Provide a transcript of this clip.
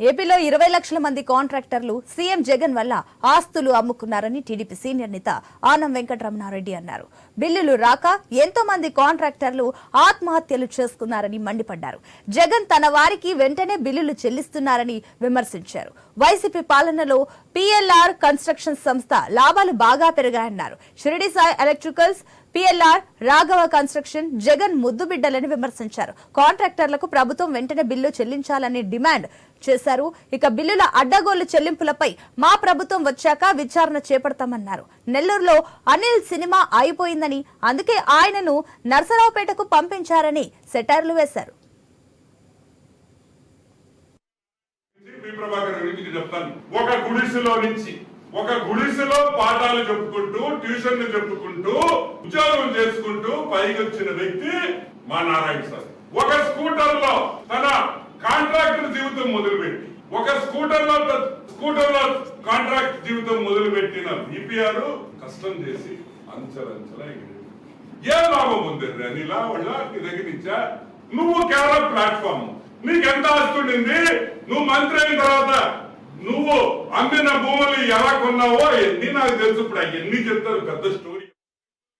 ఏపీలో ఇరవై లక్షల మంది కాంట్రాక్టర్లు సీఎం జగన్ వల్ల ఆస్తులు అమ్ముకున్నారని టీడీపీ సీనియర్ నేత ఆనం వెంకటరమణారెడ్డి అన్నారు. బిల్లులు రాక ఎంతో మంది కాంట్రాక్టర్లు ఆత్మహత్యలు చేసుకున్నారని మండిపడ్డారు. జగన్ తన వారికి వెంటనే బిల్లులు చెల్లిస్తున్నారని విమర్శించారు. వైసీపీ పాలనలో పీఎల్ఆర్ కన్స్ట్రక్షన్ సంస్థ లాభాలు బాగా పెరిగాయన్నారు. Shiridi Sai electricals PLR Raghava construction Jagan ముద్దు బిడ్డలని విమర్శించారు. కాంట్రాక్టర్లకు ప్రభుత్వం వెంటనే బిల్లు చెల్లించాలని డిమాండ్ చేశారు. ఇక బిల్లుల అడ్డగోలు చెల్లింపులపై మా ప్రభుత్వం వచ్చాక విచారణ చేపడతామన్నారు. నెల్లూరులో అనిల్ సినిమా అయిపోయిందని అందుకే ఆయనను నర్సరావుపేటకు పంపించారని సెటైర్లు వేశారు. ఒక గుడిసెలో నుంచి ఒక గుడిసెలో పాఠాలు చెప్పుకుంటూ ట్యూషన్లు చెప్పుకుంటూ ఉద్యోగం చేసుకుంటూ పైకి వచ్చిన వ్యక్తి మా నారాయణ సార్. ఒక స్కూటర్లో తన కాంట్రాక్టర్ జీవితం మొదలుపెట్టి ఒక స్కూటర్లో స్కూటర్లో కాంట్రాక్ట్ జీవితం మొదలుపెట్టిన విపిఆర్ కష్టం చేసి అంచెలంచెల ఎగిరి ఏ లాభం ఉంది అనిలా వాళ్ళ నీ దగ్గర నుంచా నువ్వు కేవలం ప్లాట్ఫామ్ నీకు ఎంత ఆస్తి నువ్వు మంత్రి అయిన తర్వాత నువ్వు అమ్మిన భూములు ఎలా కొన్నావో ఎన్ని నాకు తెలుసు ఇప్పుడు. ఎన్ని చెప్తారు పెద్ద స్టోరీ